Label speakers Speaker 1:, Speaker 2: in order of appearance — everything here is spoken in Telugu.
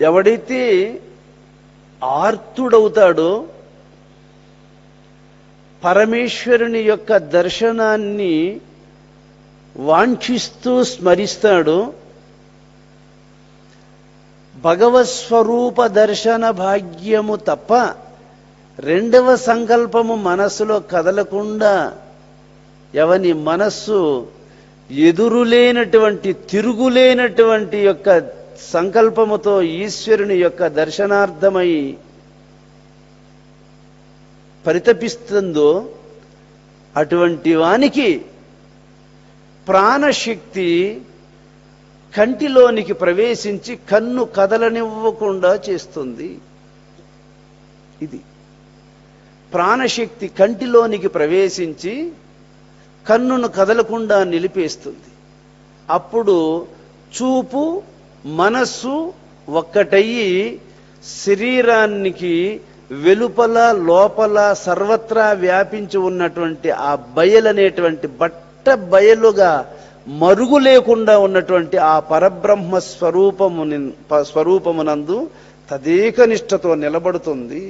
Speaker 1: ఎవడైతే ఆర్తుడవుతాడో పరమేశ్వరుని యొక్క దర్శనాన్ని వాంఛిస్తూ స్మరిస్తాడో. భగవత్స్వరూప దర్శన భాగ్యము తప్ప రెండవ సంకల్పము మనస్సులో కదలకుండా ఎవని మనస్సు ఎదురులేనటువంటి తిరుగులేనటువంటి యొక్క సంకల్పముతో ఈశ్వరుని యొక్క దర్శనార్థమై పరితపిస్తుందో అటువంటి వానికి ప్రాణశక్తి కంటిలోనికి ప్రవేశించి కన్ను కదలనివ్వకుండా చేస్తుంది. ఇది ప్రాణశక్తి కంటిలోనికి ప్రవేశించి కన్నును కదలకుండా నిలిపేస్తుంది. అప్పుడు చూపు మనస్సు ఒక్కటయ్యి శరీరానికి వెలుపల లోపల సర్వత్రా వ్యాపించి ఉన్నటువంటి ఆ బయలనేటువంటి బట్ట బయలుగా మరుగు లేకుండా ఉన్నటువంటి ఆ పరబ్రహ్మ స్వరూపము స్వరూపమునందు తదేకనిష్టతో నిలబడుతుంది.